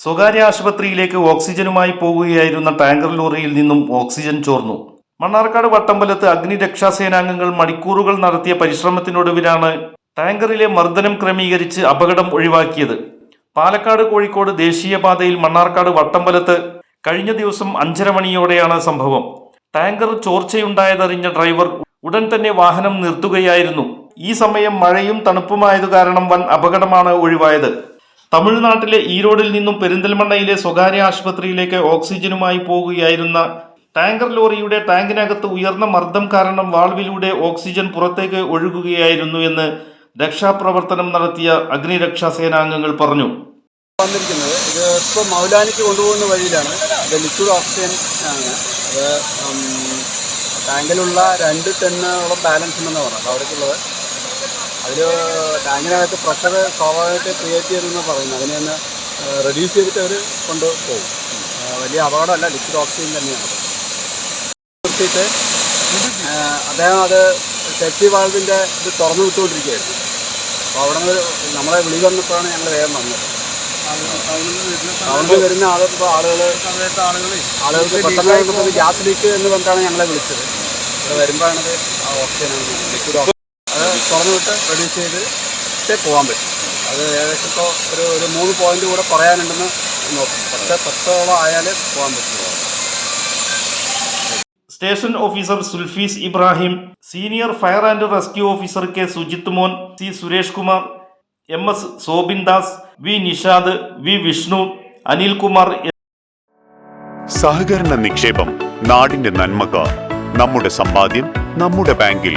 സ്വകാര്യ ആശുപത്രിയിലേക്ക് ഓക്സിജനുമായി പോകുകയായിരുന്ന ടാങ്കർ ലോറിയിൽ നിന്നും ഓക്സിജൻ ചോർന്നു. മണ്ണാർക്കാട് വട്ടമ്പലത്ത് അഗ്നിരക്ഷാസേനാംഗങ്ങൾ മണിക്കൂറുകൾ നടത്തിയ പരിശ്രമത്തിനൊടുവിലാണ് ടാങ്കറിലെ മർദ്ദനം ക്രമീകരിച്ച് അപകടം ഒഴിവാക്കിയത്. പാലക്കാട് കോഴിക്കോട് ദേശീയപാതയിൽ മണ്ണാർക്കാട് വട്ടമ്പലത്ത് കഴിഞ്ഞ ദിവസം അഞ്ചര മണിയോടെയാണ് സംഭവം. ടാങ്കർ ചോർച്ചയുണ്ടായതറിഞ്ഞ ഡ്രൈവർ ഉടൻ തന്നെ വാഹനം നിർത്തുകയായിരുന്നു. ഈ സമയം മഴയും തണുപ്പുമായത് കാരണം വൻ അപകടമാണ് ഒഴിവായത്. തമിഴ്നാട്ടിലെ ഈരോഡിൽ നിന്നും പെരിന്തൽമണ്ണയിലെ സ്വകാര്യ ആശുപത്രിയിലേക്ക് ഓക്സിജനുമായി പോകുകയായിരുന്ന ടാങ്കർ ലോറിയുടെ ടാങ്കിനകത്ത് ഉയർന്ന മർദ്ദം കാരണം വാൾവിലൂടെ ഓക്സിജൻ പുറത്തേക്ക് ഒഴുകുകയായിരുന്നു എന്ന് രക്ഷാപ്രവർത്തനം നടത്തിയ അഗ്നിരക്ഷാ സേനാംഗങ്ങൾ പറഞ്ഞു. വന്നിരിക്കുന്നത്. ഇത് ഇപ്പോൾ മൗലാനിക്ക് കൊണ്ടുപോകുന്ന വഴിയിലാണ്. ഇത് ലിക്വിഡ് ഓക്സിജൻ ആണ്. അത് ടാങ്കിലുള്ള രണ്ട് ടെന്നോളം ബാലൻസ് ഉണ്ടെന്ന് പറഞ്ഞു അവിടേക്കുള്ളത്. അതിൽ ടാങ്കിനകത്ത് പ്രഷർ സ്വാഭാവികമായിട്ട് ക്രിയേറ്റ് ചെയ്തെന്ന് പറയുന്നു അതിനെ ഒന്ന് റെഡ്യൂസ് ചെയ്തിട്ട് അവർ കൊണ്ടുപോകും. പോകും വലിയ അപകടമല്ല ലിക്വിഡ് ഓക്സിജൻ തന്നെയാണ്. നിർത്തിയിട്ട് അദ്ദേഹം അത് സേഫ്റ്റി വാൾവിന്റെ ഇത് തുറന്നു വിട്ടുകൊണ്ടിരിക്കുകയായിരുന്നു. അപ്പോൾ അവിടെ നിന്ന് നമ്മളെ വിളി വന്നപ്പോഴാണ് ഞങ്ങൾ വേഗം വന്നത്. അവിടെ വരുന്ന ആളുകൾ ആളുകൾ ആളുകൾക്ക് പെട്ടെന്ന് ഗ്യാസ് ലീക്ക് എന്ന് പറഞ്ഞിട്ടാണ് ഞങ്ങളെ വിളിച്ചത്. ഇവിടെ വരുമ്പോഴാണത് ഓക്സിജനാണ് ലിക്വിഡ് ഓക്സിജൻ തുറന്നു വിട്ട് റെഡ്യൂസ് ചെയ്ത് പോകാൻ പറ്റും. അത് ഏകദേശം ഇപ്പോൾ ഒരു ഒരു മൂന്ന് പോയിന്റ് കൂടെ കുറയാനുണ്ടെന്ന് നോക്കും. പത്ത് പത്തോളം ആയാലേ പോകാൻ പറ്റുള്ളൂ. Station officer Sulfees Ibrahim senior fire and rescue officer K Sujith Mon C Suresh Kumar M S Sobin Das V Nishad V Vishnu Anilkumar സഹകരണ നിക്ഷേപം നാടിന്റെ നന്മക്ക് നമ്മുടെ സമ്പാദ്യം നമ്മുടെ ബാങ്കിൽ.